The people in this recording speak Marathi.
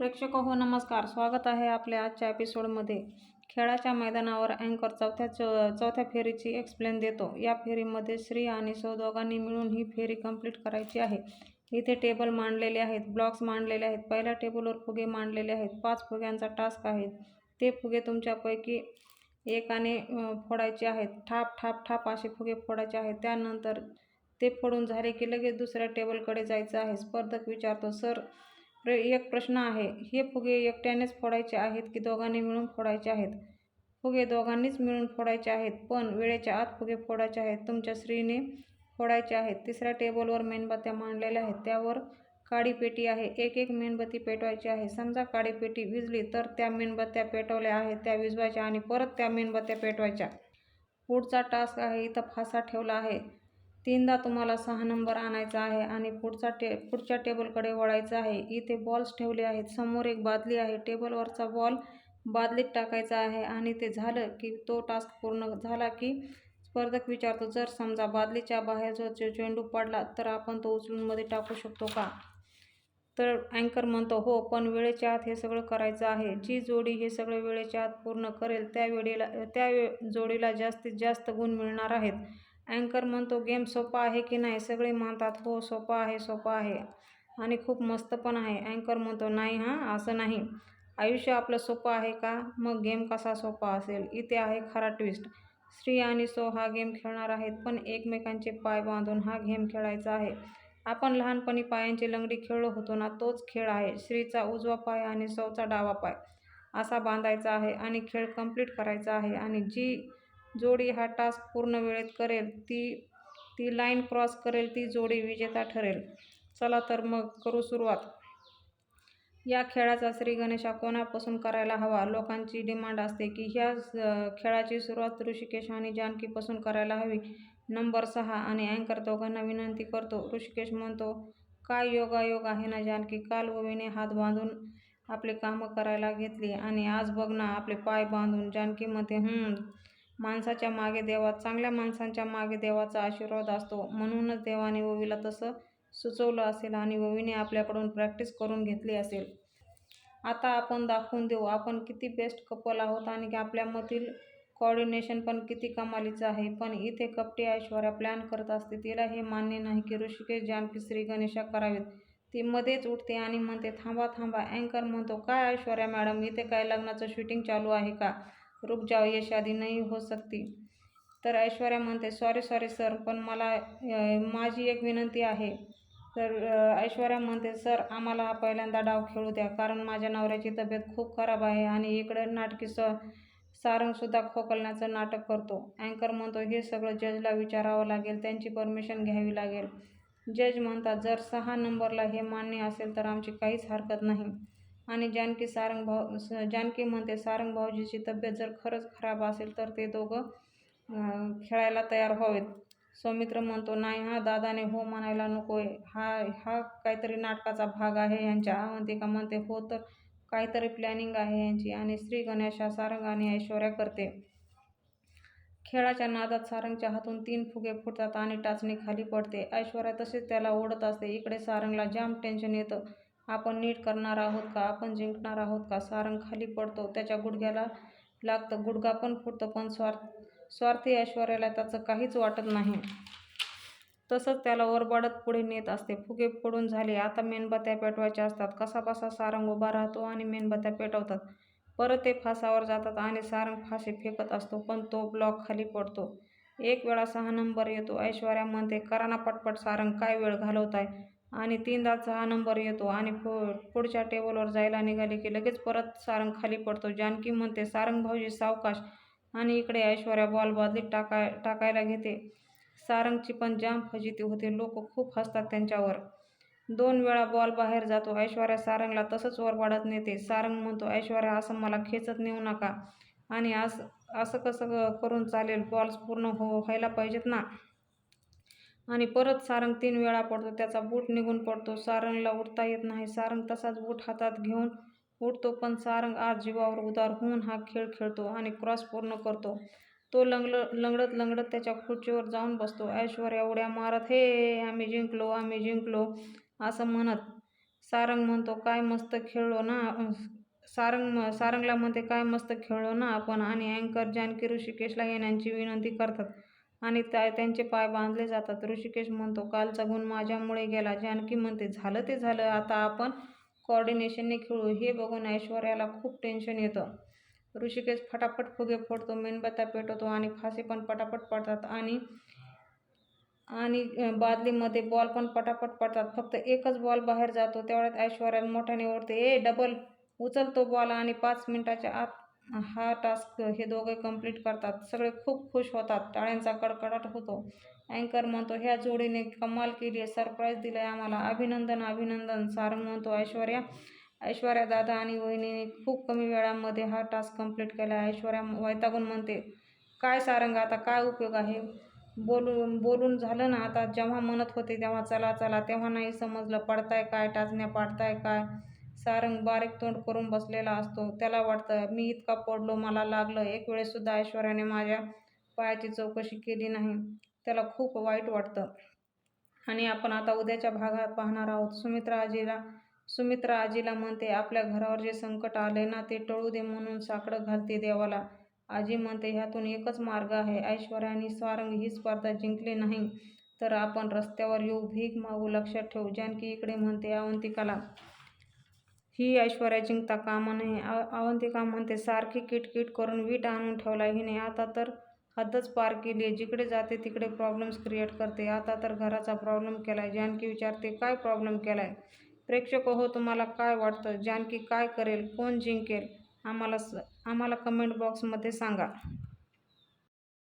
प्रेक्षक हो नमस्कार. स्वागत आहे आपल्या आजच्या एपिसोडमध्ये. खेळाच्या मैदानावर अँकर चौथ्या चौथ्या फेरीची एक्सप्लेन देतो. या फेरीमध्ये श्री आणि सौ दोघांनी मिळून ही फेरी कंप्लीट करायची आहे. इथे टेबल मांडलेले आहेत ब्लॉक्स मांडलेले आहेत पहिल्या टेबलवर फुगे मांडलेले आहेत पाच फुग्यांचा टास्क आहे. ते फुगे तुमच्यापैकी एकाने फोडायचे आहेत. ठाप ठाप ठाप असे फुगे फोडायचे आहेत. त्यानंतर ते फोडून झाले की लगेच दुसऱ्या टेबलकडे जायचं आहे. स्पर्धक विचारतो सर प्र एक प्रश्न आहे. हे फुगे एकट्यानेच फोडायचे आहेत की दोघांनी मिळून फोडायचे आहेत? फुगे दोघांनीच मिळून फोडायचे आहेत पण वेळेच्या आत फुगे फोडायचे आहेत. तुमच्या स्त्रीने फोडायचे आहेत. तिसऱ्या टेबलवर मेणबत्त्या मांडलेल्या आहेत. त्यावर काडी पेटी आहे. एक एक मेणबत्ती पेटवायची आहे. समजा काडी पेटी विजली तर त्या मेणबत्त्या पेटवल्या आहेत त्या विजवायच्या आणि परत त्या मेणबत्त्या पेटवायच्या. पुढचा टास्क आहे इथं फासा ठेवला आहे. तीनदा तुम्हाला सहा नंबर आणायचा आहे आणि पुढचा टे पुढच्या टेबलकडे वळायचं आहे. इथे बॉल्स ठेवले आहेत. समोर एक बादली आहे. टेबलवरचा बॉल बादलीत टाकायचा आहे आणि ते झालं की तो टास्क पूर्ण झाला की स्पर्धक विचारतो जर समजा बादलीच्या बाहेर जो चेंडू पडला तर आपण तो उचलूनमध्ये टाकू शकतो का? तर अँकर म्हणतो हो पण वेळेच्या आत हे सगळं करायचं आहे. जी जोडी हे सगळं वेळेच्या आत पूर्ण करेल त्या वेळेला त्या वे- जोडीला जास्तीत जास्त गुण मिळणार आहेत. अँकर म्हणतो गेम सोपा आहे की नाही? सगळे म्हणतात हो सोपा आहे सोपा आहे आणि खूप मस्त पण आहे. अँकर म्हणतो नाही हां असं नाही. आयुष्य आपलं सोपं आहे का? मग गेम कसा सोपा असेल? इथे आहे खरा ट्विस्ट श्री आणि सो हा गेम खेळणार आहेत पण एकमेकांचे पाय बांधून हा गेम खेळायचा आहे. आपण लहानपणी पायांची लंगडी खेळलो होतो ना तोच खेळ आहे. श्रीचा उजवा पाय आणि सौचा डावा पाय. असा बांधायचा आहे आणि खेळ कंप्लीट करायचा आहे आणि जी जोडी हा टास्क पूर्ण वेळेत करेल ती ती लाईन क्रॉस करेल ती जोडी विजेता ठरेल. चला तर मग करू सुरुवात. या खेळाचा श्री गणेशा कोणापासून करायला हवा? लोकांची डिमांड असते की ह्या खेळाची सुरुवात ऋषिकेश आणि जानकीपासून करायला हवी. नंबर सहा आणि अँकर दोघांना विनंती करतो. ऋषिकेश म्हणतो काय योगायोग आहे ना जानकी? काल ओवीने हात बांधून आपले कामं करायला घेतली आणि आज बघ ना आपले पाय बांधून जानकी म्हणते माणसाच्या मागे देवा चांगल्या माणसांच्या मागे देवाचा आशीर्वाद असतो. म्हणूनच देवाने ओवीला तसं सुचवलं असेल आणि ओवीने आपल्याकडून प्रॅक्टिस करून घेतली असेल. आता आपण दाखवून देऊ आपण किती बेस्ट कपल आहोत आणि की आपल्यामधील कॉर्डिनेशन पण किती कमालीचं आहे. पण इथे कपटी ऐश्वर्या प्लॅन करत असते. तिला हे मान्य नाही की ऋषिकेश जानकी श्री गणेशा करावेत. ती मध्येच उठते आणि म्हणते थांबा थांबा अँकर म्हणतो काय ऐश्वर्या मॅडम इथे काय लग्नाचं शूटिंग चालू आहे का? रुक जाओ ये शादी नाही हो सकती। तर ऐश्वर्या म्हणते सॉरी सॉरी सर पण मला माझी एक विनंती आहे. तर ऐश्वर्या म्हणते सर आम्हाला हा पहिल्यांदा डाव खेळू द्या कारण माझ्या नवऱ्याची तब्येत खूप खराब आहे आणि इकडे नाटकी स सारंगसुद्धा खोकलण्याचं नाटक करतो. अँकर म्हणतो हे सगळं जजला विचारावं लागेल त्यांची परमिशन घ्यावी लागेल. जज म्हणतात जर सहा नंबरला हे मान्य असेल तर आमची काहीच हरकत नाही. आणि जानकी सारंग भाऊ स- जानकी म्हणते सारंग भाऊजीची तब्येत जर खरंच खराब असेल तर ते दोघं खेळायला तयार व्हावेत. सौमित्र म्हणतो नाही हा दादाने हो म्हणायला नको आहे हा हा काहीतरी नाटकाचा भाग आहे यांच्या. अवंतिका म्हणते हो तर काहीतरी प्लॅनिंग आहे यांची आणि श्री गणेशा सारंग आणि ऐश्वर्या करते. खेळाच्या नादात सारंगच्या हातून तीन फुगे फुटतात आणि टाचणी खाली पडते. ऐश्वर्या तसेच त्याला ओढत असते. इकडे सारंगला जाम टेन्शन येतं. आपण नीट करणार आहोत का? आपण जिंकणार आहोत का? सारंग खाली पडतो. त्याच्या गुडघ्याला लागतं. गुडघा पण फुटतो पण स्वार्थ स्वार्थी ऐश्वर्याला त्याचं काहीच वाटत नाही. तसंच त्याला ओरबाडत पुढे नेत असते. फुगे फोडून झाले. आता मेणबत्त्या पेटवायच्या असतात. कसाबसा सारंग उभा राहतो आणि मेणबत्त्या पेटवतात. परत ते फासावर जातात आणि सारंग फाशी फेकत असतो पण तो ब्लॉक खाली पडतो. एक वेळा सहा नंबर येतो. ऐश्वर्या म्हणते कराना पटपट सारंग. काय वेळ घालवताय? आणि तीनदा हा नंबर येतो आणि पु पुढच्या टेबलवर जायला निघाले की लगेच परत सारंग खाली पडतो. जानकी म्हणते सारंग भाऊजी सावकाश. आणि इकडे ऐश्वर्या बॉल बादलीत टाकाय टाकायला घेते. सारंगची पण जाम फजिती होते. लोक खूप हसतात त्यांच्यावर. दोन वेळा बॉल बाहेर जातो. ऐश्वर्या सारंगला तसंच वर वाढत नेते. सारंग म्हणतो ऐश्वर्या असं मला खेचत नेऊ नका. आणि असं असं कसं क- करून चालेल? बॉल्स पूर्ण हो व्हायला पाहिजेत ना. आणि परत सारंग तीन वेळा पडतो त्याचा बूट निघून पडतो. सारंगला उठता येत नाही. सारंग तसाच बूट हातात घेऊन उठतो पण सारंग आज जीवावर उदार होऊन हा खेळ खेळतो आणि क्रॉस पूर्ण करतो. तो लंगल लंगडत लंगडत त्याच्या खुर्चीवर जाऊन बसतो. ऐश्वर्या उड्या मारत हे आम्ही जिंकलो आम्ही जिंकलो असं म्हणत. सारंग म्हणतो काय मस्त खेळलो ना सारंग म- सारंगला म्हणते काय मस्त खेळलो ना आपण आणि अँकर जानकी ऋषिकेशला येण्याची विनंती करतात. आणि त्या त्यांचे पाय बांधले जातात. ऋषिकेश म्हणतो कालचा गुण माझ्यामुळे गेला. जानकी म्हणते झालं ते झालं. आता आपण कॉर्डिनेशनने खेळू. हे बघून ऐश्वर्याला खूप टेन्शन येतं. ऋषिकेश फटाफट फुगे फोडतो मेणबत्त्या पेटवतो आणि फासे पण पटापट पडतात. आणि आणि बादलीमध्ये बॉल पण पटापट पडतात. फक्त एकच बॉल बाहेर जातो. तेवढ्यात ऐश्वर्या मोठ्याने ओढते ए डबल उचलतो बॉल आणि पाच मिनिटाच्या आत हा टास्क हे दोघे कंप्लीट करतात. सगळे खूप खुश होतात. टाळ्यांचा कडकडाट होतो. अँकर म्हणतो ह्या जोडीने कमाल केली आहे सरप्राईज दिलं आहे आम्हाला. अभिनंदन अभिनंदन. सारंग म्हणतो ऐश्वर्या. ऐश्वर्या दादा आणि वहिनीने खूप कमी वेळामध्ये हा टास्क कंप्लीट केला. ऐश्वर्या वैतागून म्हणते काय सारंग आता काय उपयोग आहे? बोलून बोलून झालं ना आता जेव्हा म्हणत होते तेव्हा चला चला. तेव्हा नाही समजलं पडताय काय टाचण्या पाडताय काय? सारंग बारीक तोंड करून बसलेला असतो. त्याला वाटतं मी इतका पडलो मला लागलं. एक वेळेससुद्धा ऐश्वर्याने माझ्या पायाची चौकशी केली नाही. त्याला खूप वाईट वाटतं. आणि आपण आता उद्याच्या भागात पाहणार आहोत. सुमित्रा आजीला सुमित्रा आजीला म्हणते आपल्या घरावर जे संकट आले ना ते टळू दे म्हणून साकडं घालते देवाला. आजी म्हणते ह्यातून एकच मार्ग आहे. ऐश्वर्या आणि सारंग ही स्पर्धा जिंकली नाही तर आपण रस्त्यावर येऊ. भीक मागू लक्षात ठेवू. जानकी इकडे म्हणते अवंतिकाला ही ऐश्वर्या जिंकता कामा नये अवंतिका म्हणते सारखी किटकिट करून वीट आणून ठेवला हिने. आता तर हद्दच पार केली आहे. जिकडे जाते तिकडे प्रॉब्लेम्स क्रिएट करते. आता तर घराचा प्रॉब्लेम केला आहे जानकी विचारते काय प्रॉब्लेम केला आहे प्रेक्षक हो तुम्हाला काय वाटतं? जानकी काय करेल? कोण जिंकेल? आम्हाला स आम्हाला कमेंट बॉक्समध्ये सांगा.